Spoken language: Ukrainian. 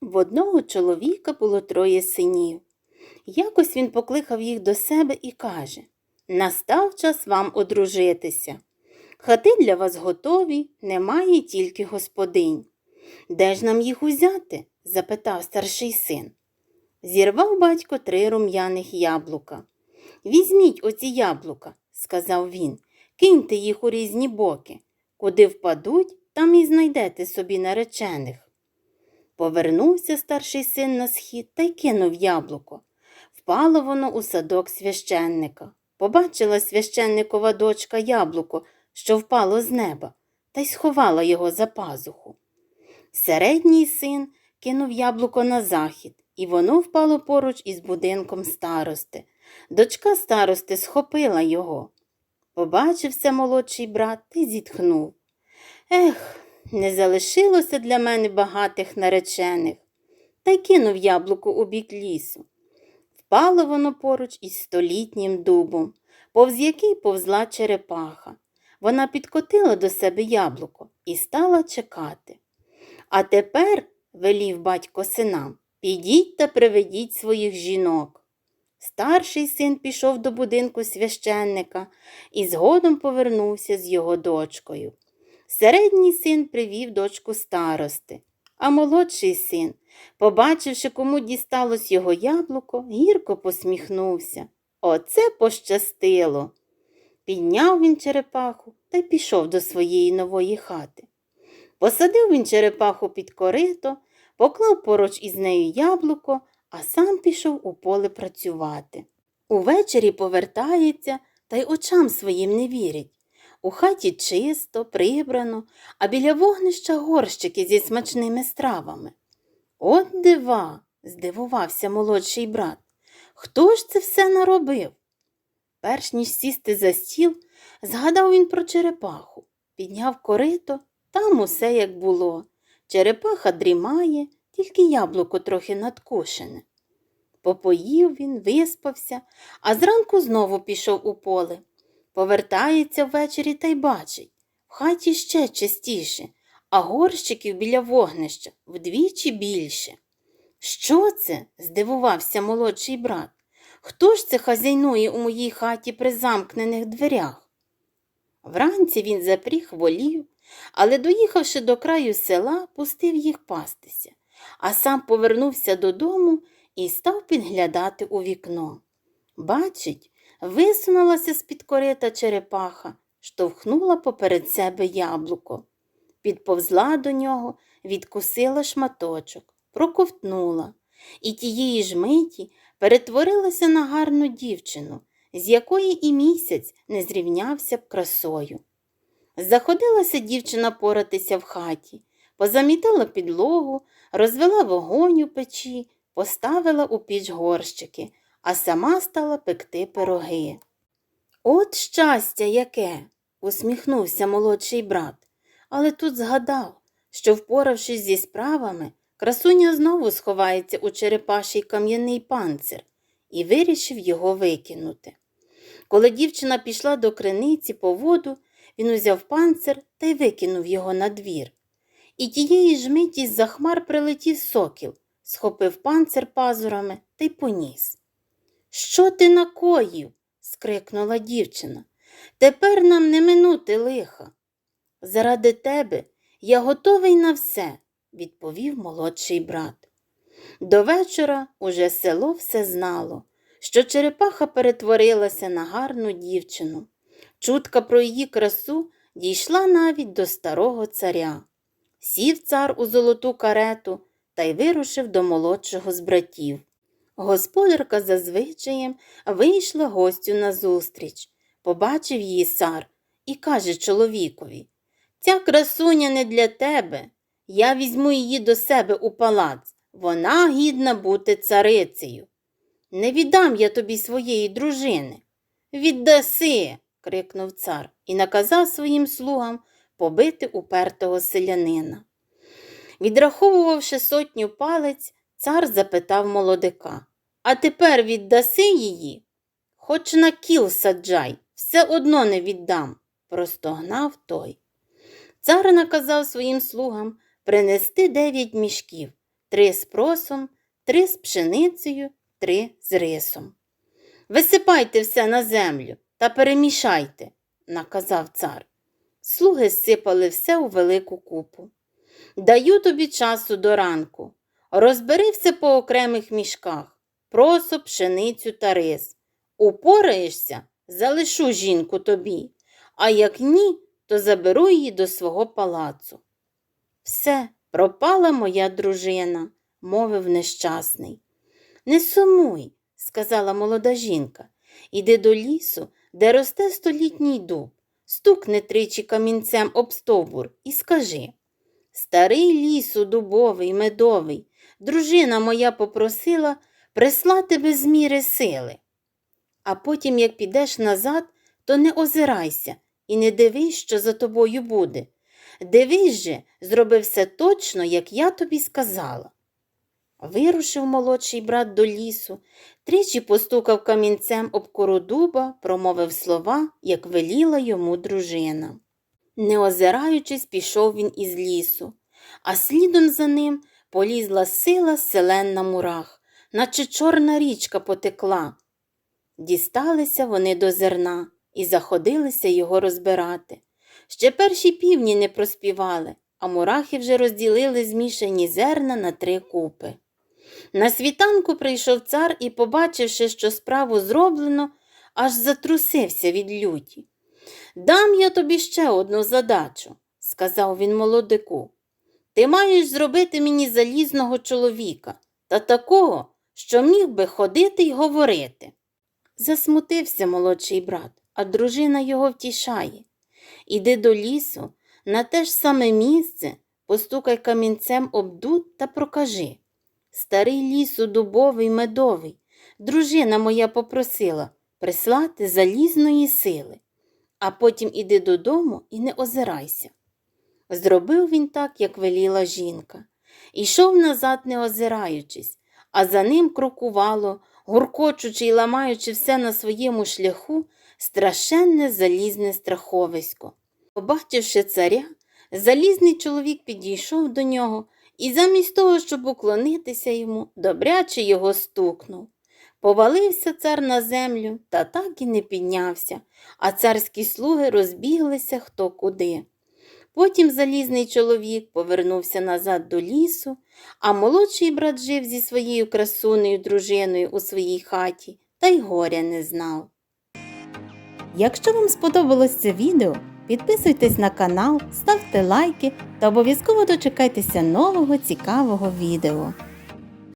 В одного чоловіка було троє синів. Якось він покликав їх до себе і каже Настав час вам одружитися. Хати для вас готові, немає тільки господинь. Де ж нам їх узяти? запитав старший син. Зірвав батько три рум'яних яблука. Візьміть оці яблука, сказав він, киньте їх у різні боки. Куди впадуть, там і знайдете собі наречених. Повернувся старший син на схід та й кинув яблуко. Впало воно у садок священника. Побачила священникова дочка яблуко, що впало з неба, та й сховала його за пазуху. Середній син кинув яблуко на захід, і воно впало поруч із будинком старости. Дочка старости схопила його. Побачив це молодший брат та й зітхнув. Ех, не залишилося для мене багатих наречених. Та й кинув яблуко у бік лісу. Впало воно поруч із столітнім дубом, повз який повзла черепаха. Вона підкотила до себе яблуко і стала чекати. А тепер, велів батько синам, підіть та приведіть своїх жінок. Старший син пішов до будинку священника і згодом повернувся з його дочкою. Середній син привів дочку старости, а молодший син, побачивши, кому дісталось його яблуко, гірко посміхнувся. Оце пощастило. Підняв він черепаху та й пішов до своєї нової хати. Посадив він черепаху під корито, поклав поруч із нею яблуко, а сам пішов у поле працювати. Увечері повертається та й очам своїм не вірить. У хаті чисто, прибрано, а біля вогнища горщики зі смачними стравами. От дива, здивувався молодший брат. Хто ж це все наробив? Перш ніж сісти за стіл, згадав він про черепаху, підняв корито, там усе як було. Черепаха дрімає, тільки яблуко трохи надкушене. Попоїв він, виспався, а зранку знову пішов у поле. Повертається ввечері та й бачить в хаті ще частіше, а горщиків біля вогнища вдвічі більше. Що це? здивувався молодший брат. Хто ж це хазяйнує у моїй хаті при замкнених дверях? Вранці він запріг волів, але, доїхавши до краю села, пустив їх пастися, а сам повернувся додому і став підглядати у вікно. Бачить, висунулася з-під корита черепаха, штовхнула поперед себе яблуко. Підповзла до нього, відкусила шматочок, проковтнула, і тієї ж миті перетворилася на гарну дівчину, з якої і місяць не зрівнявся б красою. Заходилася дівчина поратися в хаті, позамітала підлогу, розвела вогонь у печі, поставила у піч горщики, а сама стала пекти пироги. От щастя яке! усміхнувся молодший брат, але тут згадав, що, впоравшись зі справами, красуня знову сховається у черепаший кам'яний панцир і вирішив його викинути. Коли дівчина пішла до криниці по воду, він узяв панцир та й викинув його на двір. І тієї ж миті з-за хмар прилетів сокіл, схопив панцир пазурами та й поніс. Що ти накоїв? скрикнула дівчина. Тепер нам не минути лиха. Заради тебе я готовий на все, відповів молодший брат. До вечора уже село все знало, що черепаха перетворилася на гарну дівчину. Чутка про її красу дійшла навіть до старого царя. Сів цар у золоту карету та й вирушив до молодшого з братів. Господарка за звичаєм вийшла гостю назустріч, побачив її цар і каже чоловікові Ця красуня не для тебе. Я візьму її до себе у палац. Вона гідна бути царицею. Не віддам я тобі своєї дружини. Віддаси. крикнув цар і наказав своїм слугам побити упертого селянина. Відраховувавши сотню палець, цар запитав молодика А тепер віддаси її? Хоч на кіл саджай, все одно не віддам, простогнав той. Цар наказав своїм слугам принести дев'ять мішків, три з просом, три з пшеницею, три з рисом. Висипайте все на землю та перемішайте, наказав цар. Слуги сипали все у велику купу. Даю тобі часу до ранку. Розбери все по окремих мішках просо, пшеницю та рис. Упораєшся, залишу жінку тобі, а як ні, то заберу її до свого палацу. Все, пропала моя дружина, мовив нещасний. Не сумуй, сказала молода жінка, іди до лісу, де росте столітній дуб, стукни тричі камінцем об стовбур і скажи Старий лісу дубовий, медовий, дружина моя попросила прислати без міри сили. А потім, як підеш назад, то не озирайся і не дивись, що за тобою буде. Дивись же, зроби все точно, як я тобі сказала. Вирушив молодший брат до лісу, тричі постукав камінцем об кору дуба, промовив слова, як веліла йому дружина. Не озираючись, пішов він із лісу, а слідом за ним полізла сила селен на мурах, наче чорна річка потекла. Дісталися вони до зерна і заходилися його розбирати. Ще перші півні не проспівали, а мурахи вже розділили змішані зерна на три купи. На світанку прийшов цар і, побачивши, що справу зроблено, аж затрусився від люті. Дам я тобі ще одну задачу, сказав він молодику. Ти маєш зробити мені залізного чоловіка та такого, що міг би ходити й говорити. Засмутився молодший брат, а дружина його втішає. Іди до лісу, на те ж саме місце, постукай камінцем об дут та прокажи. Старий лісу дубовий медовий, дружина моя попросила прислати залізної сили, а потім іди додому і не озирайся. Зробив він так, як веліла жінка. Ішов назад, не озираючись, а за ним крокувало, гуркочучи й ламаючи все на своєму шляху, страшенне залізне страховисько. Побачивши царя, залізний чоловік підійшов до нього і замість того, щоб уклонитися йому, добряче його стукнув. Повалився цар на землю та так і не піднявся, а царські слуги розбіглися хто куди. Потім залізний чоловік повернувся назад до лісу, а молодший брат жив зі своєю красунею дружиною у своїй хаті та й горя не знав. Якщо вам сподобалось це відео, підписуйтесь на канал, ставте лайки та обов'язково дочекайтеся нового цікавого відео.